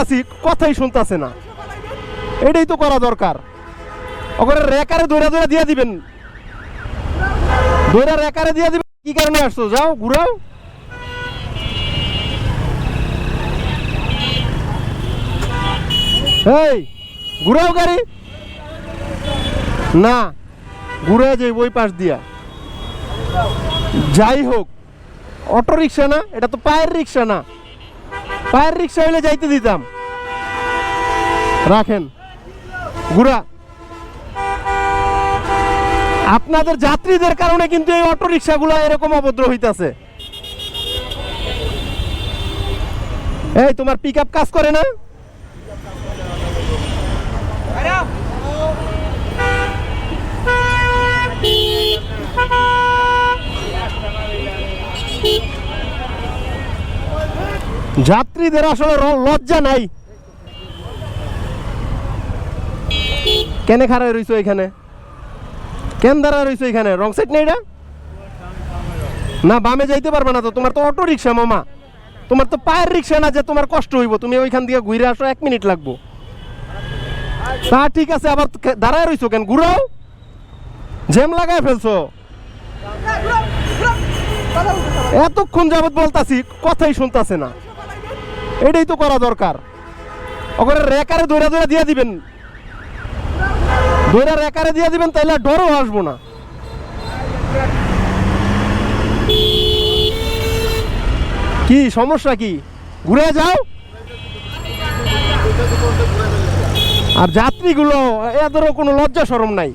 বলতাছি কথাই শুনতাছে না। এটাই তো করা দরকার। ওখানে রেকারে দৌড়া দৌড়া দিয়ে দিবেন। দৌড়া রেকারে দিয়ে দিবেন, কি কারণে আসছো? যাও, ঘুরাও। ঘুরাও গাড়ি। না ঘুরে যাই ওই পাশ দিয়া। যাই হোক, অটো রিক্সা না, এটা তো পায়ের রিক্সা না। পায়ের রিক্সা হইলে যাইতে দিতাম। রাখেন। ঘুরা। আপনাদের যাত্রীদের কারণে কিন্তু এই অটো রিক্সাগুলো এরকম অভদ্র হইতাছে। এই, তোমার পিক কাজ করে না? যাত্রীদের আসলে লজ্জা নাই। কেন খারাপ রইছো এখানে? কেন দাঁড়া রইছো এখানে? রং সাইড নেই না বামে যাইতে পারবে না তো। তোমার তো অটো রিক্সা মামা। তোমার তো পায়ের রিক্সা না যে তোমার কষ্ট হইব। তুমি ওইখান দিয়ে ঘুরে আসো এক মিনিট লাগবো। তা ঠিক আছে আবার দাঁড়ায় রইছো কেন? ঘুরাও। জ্যাম লাগায় ফেলছো। এতক্ষণ যাবত বলতাছি কথাই শুনতাছে না। এটাই তো করা দরকার। ওখানে রেকারে দৌড়া দৌড়া দিয়ে দিবেন। দৌড়া রেকারে দিয়ে দিবেন আর ডরও আসব না। কি, সমস্যা কি? ঘুরে যাও। আর যাত্রীগুলো, এদেরও কোনো লজ্জা সরম নাই।